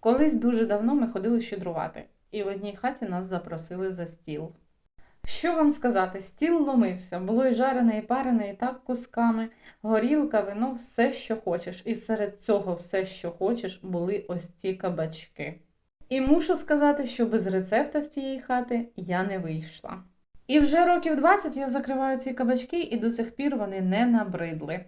Колись дуже давно ми ходили щедрувати, і в одній хаті нас запросили за стіл. Що вам сказати, стіл ломився, було і жарене, і парене, і так кусками, горілка, вино, все, що хочеш. І серед цього все, що хочеш, були ось ці кабачки. І мушу сказати, що без рецепта з цієї хати я не вийшла. І вже років 20 я закриваю ці кабачки, і до цих пір вони не набридли.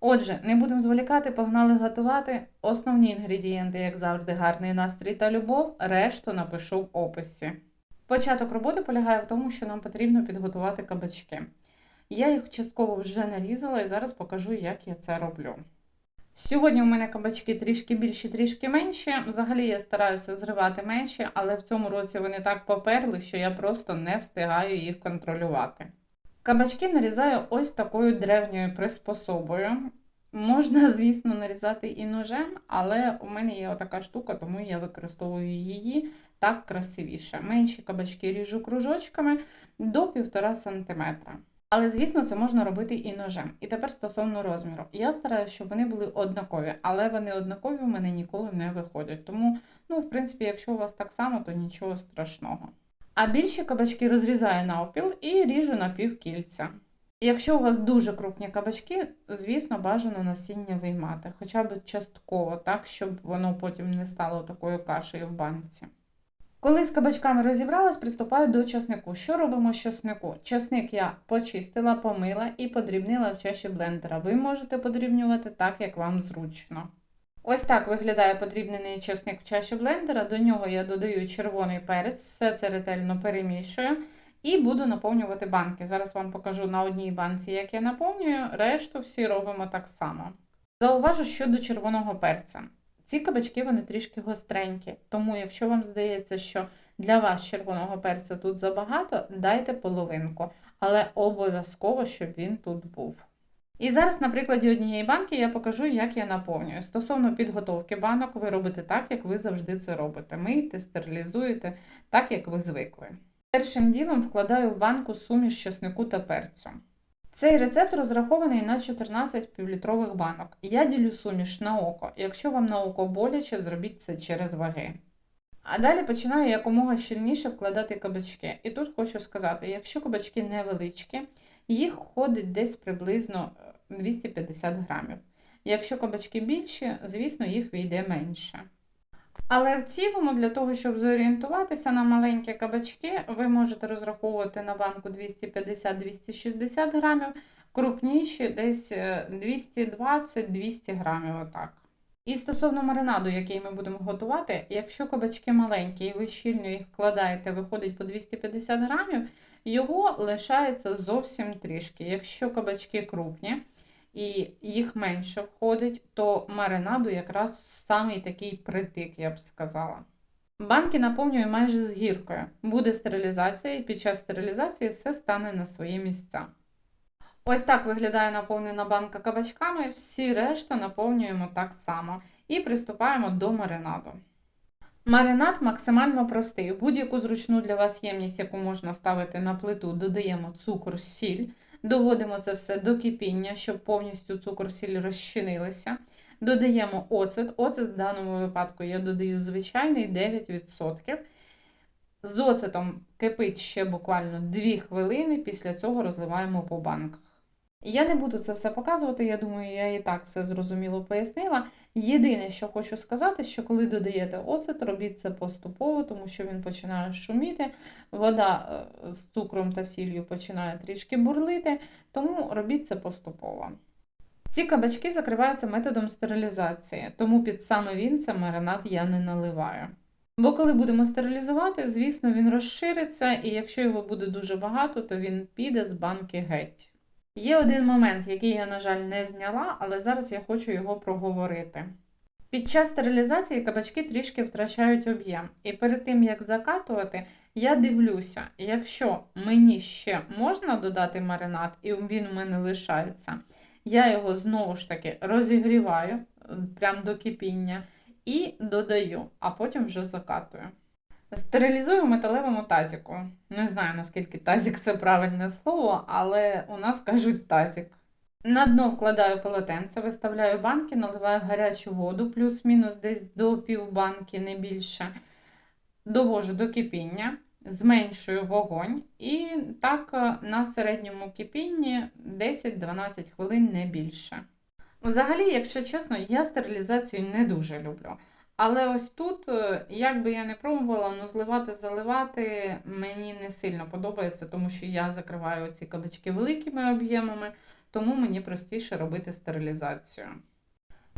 Отже, не будемо зволікати, погнали готувати. Основні інгредієнти, як завжди, гарний настрій та любов, решту напишу в описі. Початок роботи полягає в тому, що нам потрібно підготувати кабачки. Я їх частково вже нарізала і зараз покажу, як я це роблю. Сьогодні у мене кабачки трішки більші, трішки менші. Взагалі я стараюся зривати менші, але в цьому році вони так поперли, що я просто не встигаю їх контролювати. Кабачки нарізаю ось такою древньою приспособою. Можна, звісно, нарізати і ножем, але у мене є отака штука, тому я використовую її так красивіше. Менші кабачки ріжу кружочками до 1,5 см. Але, звісно, це можна робити і ножем. І тепер стосовно розміру. Я стараюся, щоб вони були однакові, але вони однакові у мене ніколи не виходять. Тому, ну, в принципі, якщо у вас так само, то нічого страшного. А більші кабачки розрізаю навпіл і ріжу на півкільця. Якщо у вас дуже крупні кабачки, звісно, бажано насіння виймати, хоча б частково, так, щоб воно потім не стало такою кашею в банці. Коли з кабачками розібралась, приступаю до часнику. Що робимо з часнику? Часник я почистила, помила і подрібнила в чаші блендера. Ви можете подрібнювати так, як вам зручно. Ось так виглядає подрібнений часник в чаші блендера. До нього я додаю червоний перець, все це ретельно перемішую і буду наповнювати банки. Зараз вам покажу на одній банці, як я наповнюю, решту всі робимо так само. Зауважу щодо червоного перця. Ці кабачки вони трішки гостренькі, тому якщо вам здається, що для вас червоного перця тут забагато, дайте половинку, але обов'язково, щоб він тут був. І зараз, на прикладі однієї банки, я покажу, як я наповнюю. Стосовно підготовки банок, ви робите так, як ви завжди це робите. Мийте, стерилізуєте, так, як ви звикли. Першим ділом вкладаю в банку суміш чеснику та перцю. Цей рецепт розрахований на 14 півлітрових банок. Я ділю суміш на око. Якщо вам на око боляче, зробіть це через ваги. А далі починаю якомога щільніше вкладати кабачки. І тут хочу сказати: якщо кабачки невеличкі, їх входить десь приблизно 250 грамів. Якщо кабачки більші, звісно, їх війде менше. Але в цілому, для того, щоб зорієнтуватися на маленькі кабачки, ви можете розраховувати на банку 250-260 грамів, крупніші десь 220-200 грамів. Отак. І стосовно маринаду, який ми будемо готувати, якщо кабачки маленькі і ви щільно їх вкладаєте, виходить по 250 грамів, його лишається зовсім трішки. Якщо кабачки крупні, і їх менше входить, то маринаду якраз самий такий притик, я б сказала. Банки наповнюю майже з гіркою. Буде стерилізація, і під час стерилізації все стане на свої місця. Ось так виглядає наповнена банка кабачками, всі решта наповнюємо так само і приступаємо до маринаду. Маринад максимально простий. Будь-яку зручну для вас ємність, яку можна ставити на плиту, додаємо цукор, сіль. Доводимо це все до кипіння, щоб повністю цукор сіль розчинилися. Додаємо оцет. Оцет в даному випадку я додаю звичайний 9%. З оцетом кипить ще буквально 2 хвилини, після цього розливаємо по банках. Я не буду це все показувати, я думаю, я і так все зрозуміло пояснила. Єдине, що хочу сказати, що коли додаєте оцет, робіть це поступово, тому що він починає шуміти, вода е, з цукром та сіллю починає трішки бурлити, тому робіть це поступово. Ці кабачки закриваються методом стерилізації, тому під саме він це маринад я не наливаю. Бо коли будемо стерилізувати, звісно, він розшириться, і якщо його буде дуже багато, то він піде з банки геть. Є один момент, який я, на жаль, не зняла, але зараз я хочу його проговорити. Під час стерилізації кабачки трішки втрачають об'єм, і перед тим, як закатувати, я дивлюся, якщо мені ще можна додати маринад, і він у мене лишається, я його знову ж таки розігріваю прямо до кипіння і додаю, а потім вже закатую. Стерилізую металевому тазіку. Не знаю, наскільки тазік це правильне слово, але у нас кажуть тазік. На дно вкладаю полотенце, виставляю банки, наливаю гарячу воду, плюс-мінус десь до півбанки, не більше. Довожу до кипіння, зменшую вогонь і так е, на середньому кипінні 10-12 хвилин не більше. Взагалі, якщо чесно, я стерилізацію не дуже люблю. Але ось тут, е, як би я не пробувала, ну зливати, заливати мені не сильно подобається, тому що я закриваю ці кабачки великими об'ємами, тому мені простіше робити стерилізацію.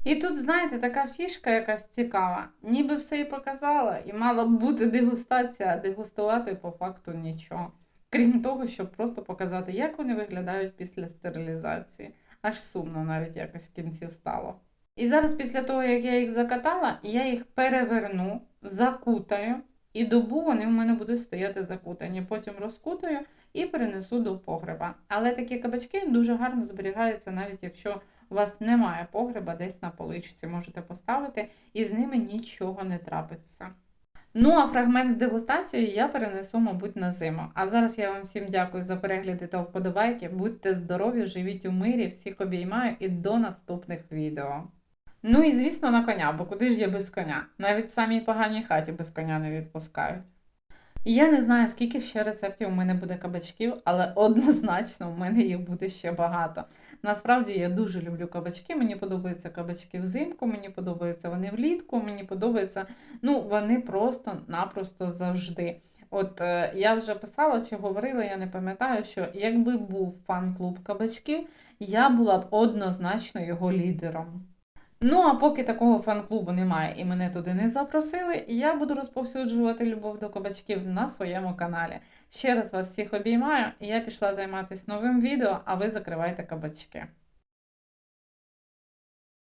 І тут, знаєте, така фішка якась цікава. Ніби все і показала, і мала б бути дегустація, а дегустувати по факту нічого. Крім того, щоб просто показати, як вони виглядають після стерилізації. Аж сумно навіть якось в кінці стало. І зараз, після того, як я їх закатала, я їх переверну, закутаю, і добу вони в мене будуть стояти закутані. Потім розкутаю і перенесу до погреба. Але такі кабачки дуже гарно зберігаються, навіть якщо у вас немає погреба, десь на поличці можете поставити, і з ними нічого не трапиться. Ну, а фрагмент з дегустацією я перенесу, мабуть, на зиму. А зараз я вам всім дякую за перегляди та вподобайки. Будьте здорові, живіть у мирі, всіх обіймаю і до наступних відео. Ну і звісно, на коня, бо куди ж я без коня? Навіть в самій поганій хаті без коня не відпускають. І Я не знаю, скільки ще рецептів у мене буде кабачків, але однозначно у мене їх буде ще багато. Насправді я дуже люблю кабачки. Мені подобаються кабачки взимку, мені подобаються вони влітку, мені подобаються, ну, вони просто-напросто завжди. От е, я вже писала чи говорила, я не пам'ятаю, що якби був фан-клуб кабачків, я була б однозначно його лідером. Ну, а поки такого фан-клубу немає і мене туди не запросили, я буду розповсюджувати любов до кабачків на своєму каналі. Ще раз вас всіх обіймаю, я пішла займатися новим відео, а ви закривайте кабачки.